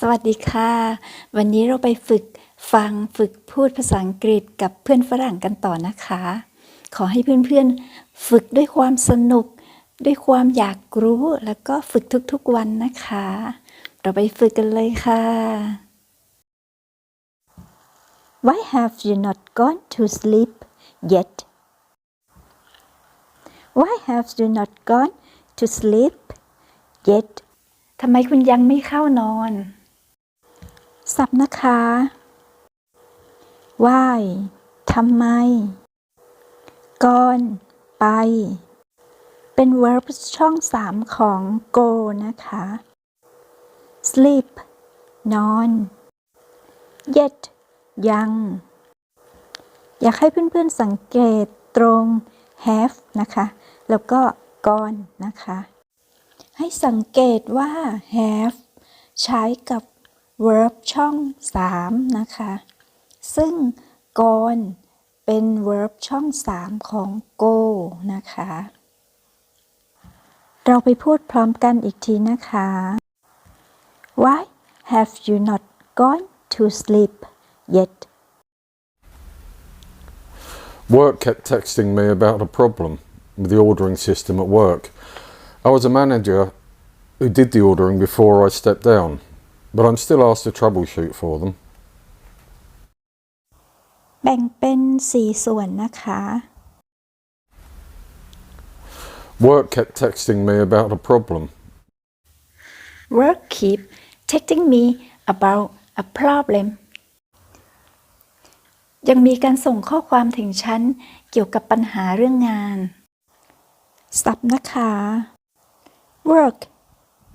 สวัสดีค่ะ วันนี้เราไปฝึกฟังฝึกพูดภาษาอังกฤษกับเพื่อนฝรั่งกันต่อนะคะ ขอให้เพื่อนๆ ฝึกด้วยความสนุก ด้วยความอยากรู้แล้วก็ฝึกทุกๆวันนะคะ เราไปฝึกกันเลยค่ะ Why have you not gone to sleep yet? Why have you not gone to sleep yet? ทำไมคุณยังไม่เข้านอน สับนะคะ why ทำไมก่อน ไป เป็น verb ช่องสามของ go นะคะ sleep นอน yet ยัง อยากให้เพื่อนๆสังเกตตรง have นะคะ แล้วก็ก่อนนะคะ ให้สังเกตว่า have ใช้กับ verb ช่อง 3 นะคะ ซึ่งก่อนเป็น verb ช่อง 3 ของ go นะคะ เราไปพูดพร้อมกันอีกทีนะคะ Why have you not gone to sleep yet? Work kept texting me about a problem with the ordering system at work. I was a manager who did the ordering before I stepped down, but I'm still asked to troubleshoot for them. แบ่งเป็น 4 ส่วนนะคะ Work kept texting me about a problem. Work keep texting me about a problem ยังมีการส่งข้อความถึงฉันเกี่ยวกับปัญหาเรื่องงานศัพท์นะคะ work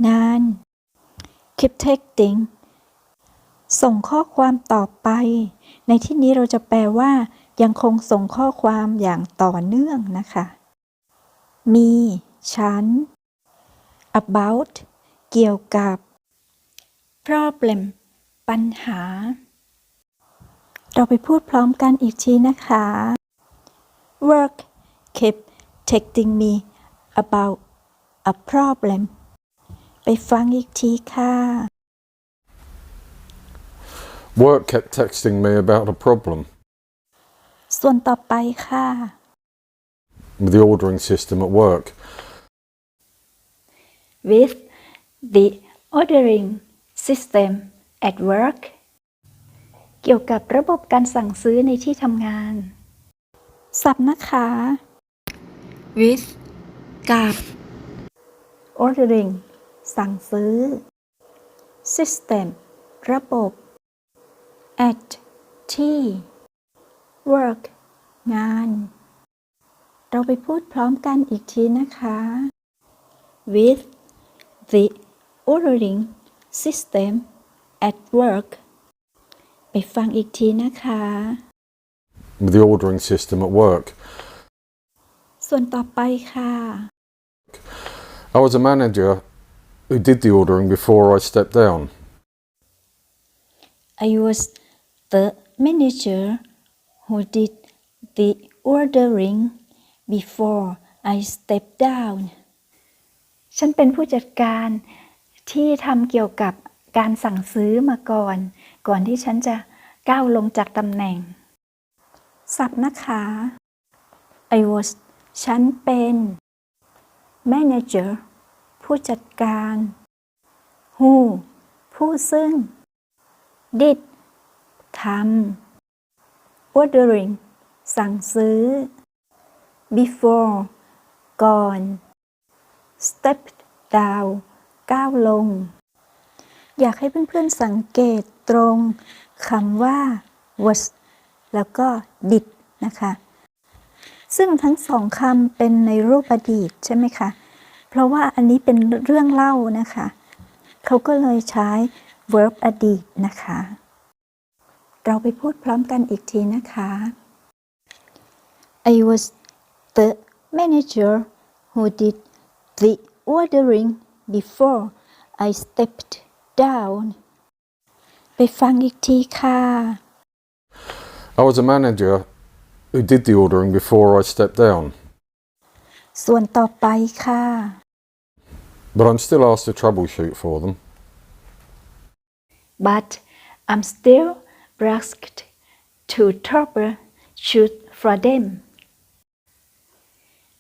งาน keep texting ส่งข้อความต่อไป ในที่นี้เราจะแปลว่า ยังคงส่งข้อความอย่างต่อเนื่องนะคะ มี ฉัน about เกี่ยวกับ problem ปัญหา เราไปพูดพร้อมกันอีกทีนะคะ work keep texting me about a problem ไปฟังอีกทีค่ะ Work kept texting me about a problem ส่วนต่อไปค่ะ with the ordering system at work. with the ordering system at work เกี่ยวกับระบบการสั่งซื้อในที่ทำงานศัพท์นะคะ with กับ ordering สั่งซื้อ system ระบบ at ที่ work งาน เราไปพูดพร้อมกันอีกทีนะคะ with the ordering system at work ไปฟังอีกทีนะคะ With the ordering system at work. ส่วนต่อไปค่ะ I was a manager who did the ordering before I stepped down. I was the manager who did the ordering before I stepped down ฉันเป็นผู้จัดการที่ทำเกี่ยวกับการสั่งซื้อมาก่อน ก่อนที่ฉันจะก้าวลงจากตำแหน่งศัพท์นะคะ I was ฉันเป็น manager ผู้จัดการ who ผู้ซึ่ง did ทำ ordering สั่งซื้อ before ก่อน stepped down ก้าวลง อยากให้เพื่อนๆสังเกตตรงคำว่า was แล้วก็ did นะคะ ซึ่งทั้งสองคำเป็นในรูปอดีตใช่ไหมคะ เพราะว่าอันนี้เป็นเรื่องเล่านะคะ เขาก็เลยใช้ verb อดีตนะคะ เราไปพูดพร้อมกันอีกทีนะคะ I was the manager who did the ordering before I stepped down ไปฟังอีกทีค่ะ I was a manager who did the ordering before I stepped down, ส่วนต่อไปค่ะ but I'm still asked to troubleshoot for them. but I'm still asked to troubleshoot for them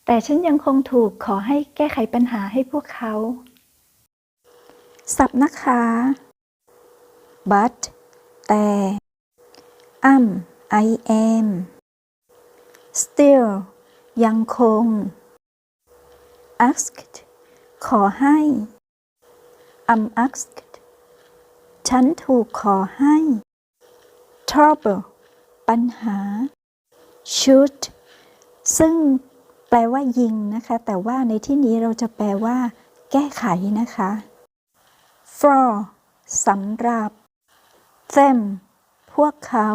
แต่ฉันยังคงถูกขอให้แก้ไขปัญหาให้พวกเขา สับนะคะ but แต่ am I am still ยังคง asked ขอให้ I'm asked ฉันถูกขอให้ trouble ปัญหา shoot ซึ่งแปลว่ายิงนะคะ แต่ว่าในที่นี้เราจะแปลว่า แก้ไขนะคะ for สำหรับ them พวกเขา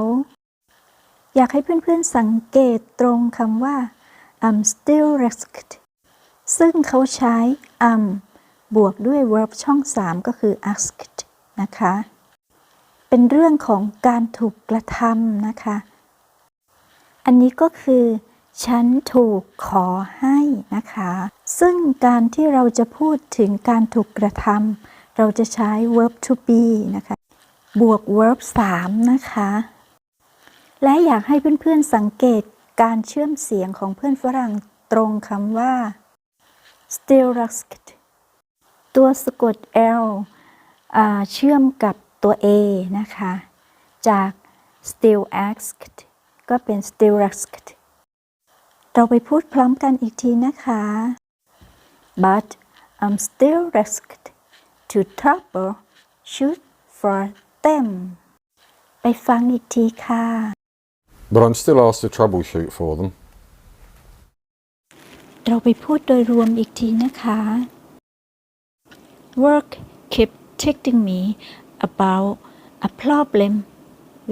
อยากให้เพื่อนๆสังเกตตรงคำว่า I'm still asked ซึ่งเขาใช้ am บวกด้วย verb ช่อง 3 ก็คือ asked นะคะ เป็นเรื่องของการถูกกระทำนะคะ อันนี้ก็คือ ฉันถูกขอให้นะคะ ซึ่งการที่เราจะพูดถึงการถูกกระทำเราจะใช้ verb to be นะคะ บวก verb 3 นะคะ และอยากให้เพื่อนๆสังเกตการเชื่อมเสียงของเพื่อนฝรั่งตรงคำว่า still asked ตัวสะกด L อ่าเชื่อมกับตัว A นะคะ จาก still asked ก็เป็น still asked เราไปพูดพร้อมกันอีกทีนะคะ but I'm still asked to troubleshoot for them ไปฟังอีกทีค่ะ But I'm still asked to troubleshoot for them. เราไปพูดโดยรวมอีกทีนะคะ Work kept texting me about a problem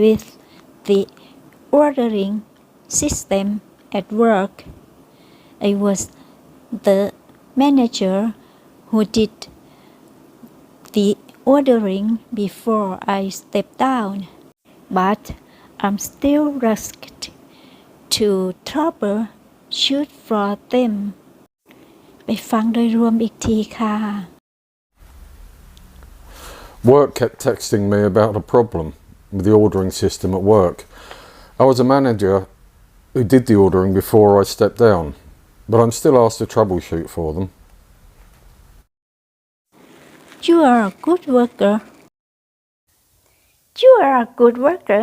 with the ordering system at work. I was the manager who did the ordering before I stepped down, but I'm still asked to troubleshoot for them ไปฟังโดยรวมอีกทีค่ะ Work kept texting me about a problem with the ordering system at work. I was a manager who did the ordering before I stepped down, but I'm still asked to troubleshoot for them. You are a good worker You are a good worker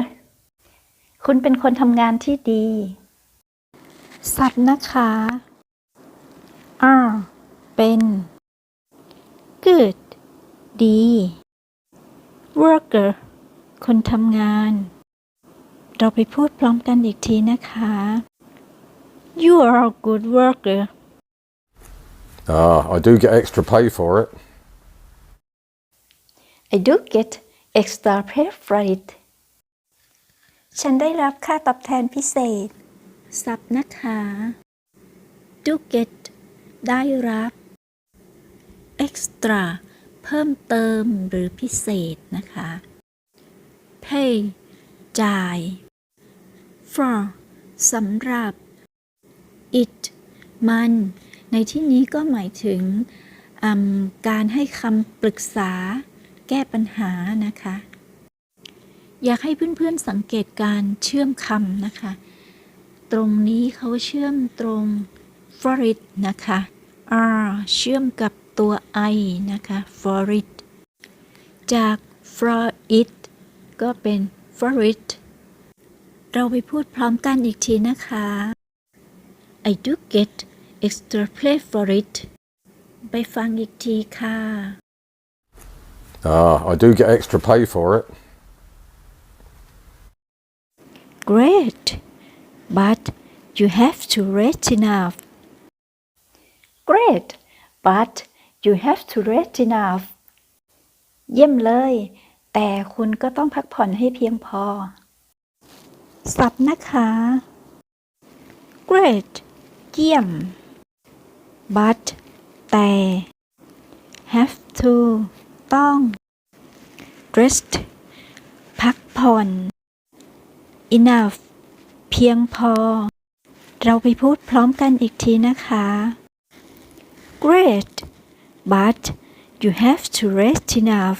คุณเป็นคนทำงานที่ดี สับนะคะ are เป็น good ดี worker คนทำงาน เราไปพูดพร้อมกันอีกทีนะคะ You are a good worker Ah, I do get extra pay for it. I do get extra pay for it ฉันได้รับค่าตอบแทนพิเศษ สับนะคะ do get ได้รับ extra เพิ่มเติมหรือพิเศษนะคะ pay จ่าย for สำหรับ it มัน ในที่นี้ก็หมายถึงการให้คำปรึกษา แก้ปัญหานะคะ อยากให้เพื่อนๆสังเกตการเชื่อมคำนะคะ ตรงนี้เขาเชื่อมตรง for it นะคะ r เชื่อมกับตัว i นะคะ for it จาก for it ก็เป็น for it เราไปพูดพร้อมกันอีกทีนะคะ I do get extra pay for it ไปฟังอีกทีค่ะ Ah, I do get extra pay for it. Great but you have to rest enough Great but you have to rest enough เยี่ยมเลย แต่คุณก็ต้องพักผ่อนให้เพียงพอ สับนะคะ Great เยี่ยม but แต่ have to ต้อง rest พักผ่อน enough เพียงพอ เราไปพูดพร้อมกันอีกทีนะคะ Great but you have to rest enough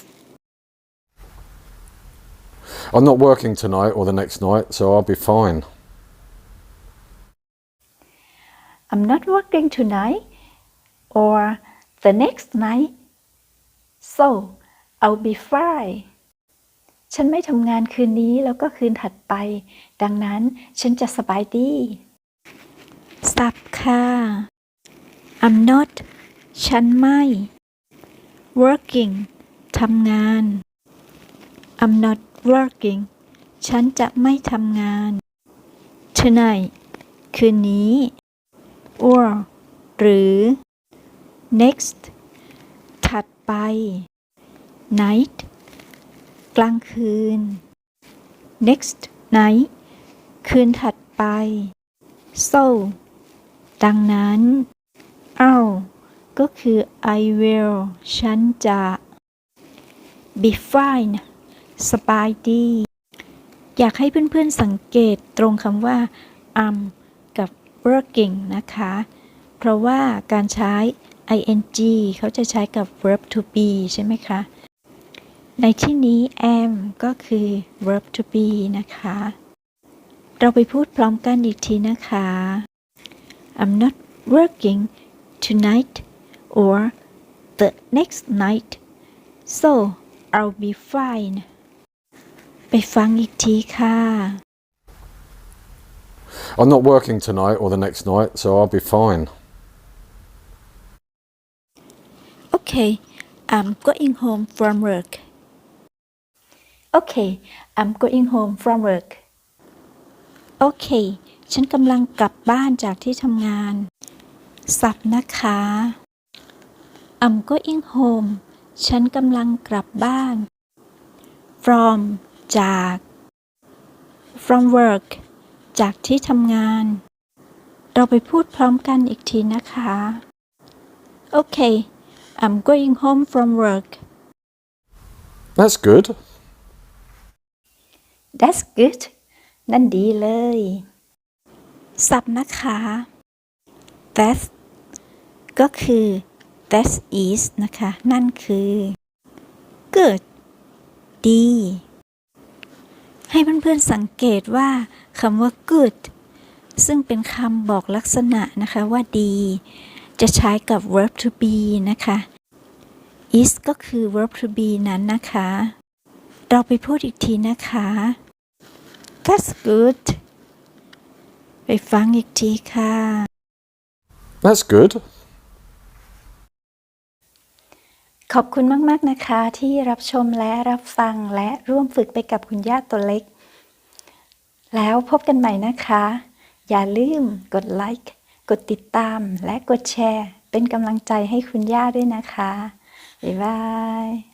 I'm not working tonight or the next night, so I'll be fine. I'm not working tonight or the next night so I'll be fine ฉันไม่ทำงานคืนนี้แล้วก็คืนถัดไป ดังนั้นฉันจะสบายดีสับค่ะ I'm not ฉันไม่ working ทำงาน I'm not working ฉันจะไม่ทำงาน tonight คืนนี้ or หรือ next ถัดไป night กลางคืน next night คืนถัดไป so ดังนั้น I'll ก็คือ I will ฉันจะ be fine สบายดี อยากให้เพื่อนๆสังเกตตรงคำว่า am กับ working นะคะ เพราะว่าการใช้ ing เขาจะใช้กับ verb to be ใช่ไหมคะ ในที่นี้ am ก็คือ verb to be นะคะ เราไปพูดพร้อมกันอีกทีนะคะ I'm not working tonight or the next night so I'll be fine ไปฟังอีกทีค่ะ I'm not working tonight or the next night, so I'll be fine. Okay, I'm going home from work. Okay, I'm going home from work. Okay ฉันกำลังกลับบ้านจากที่ทำงาน สับนะคะ I'm going home ฉันกำลังกลับบ้าน from จาก from work จากที่ทำงาน เราไปพูดพร้อมกันอีกทีนะคะ Okay, I'm going home from work. That's good. That's good นั่นดีเลย สับนะคะ That ก็คือ that is นะคะ นั่นคือ good ดี ให้เพื่อนๆสังเกตว่าคำว่า good ซึ่งเป็นคำบอกลักษณะนะคะว่าดี จะใช้กับ verb to be นะคะ is ก็คือ verb to be นั้นนะคะ เราไปพูดอีกทีนะคะ That's good ไปฟังอีกทีค่ะ That's good. ขอบคุณมาก ๆ นะคะที่รับชมและรับฟังและร่วมฝึกไปกับคุณย่าตัวเล็ก แล้วพบกันใหม่นะคะ อย่าลืมกดไลค์ กดติดตามและกดแชร์ เป็นกำลังใจให้คุณย่าด้วยนะคะ บ๊ายบาย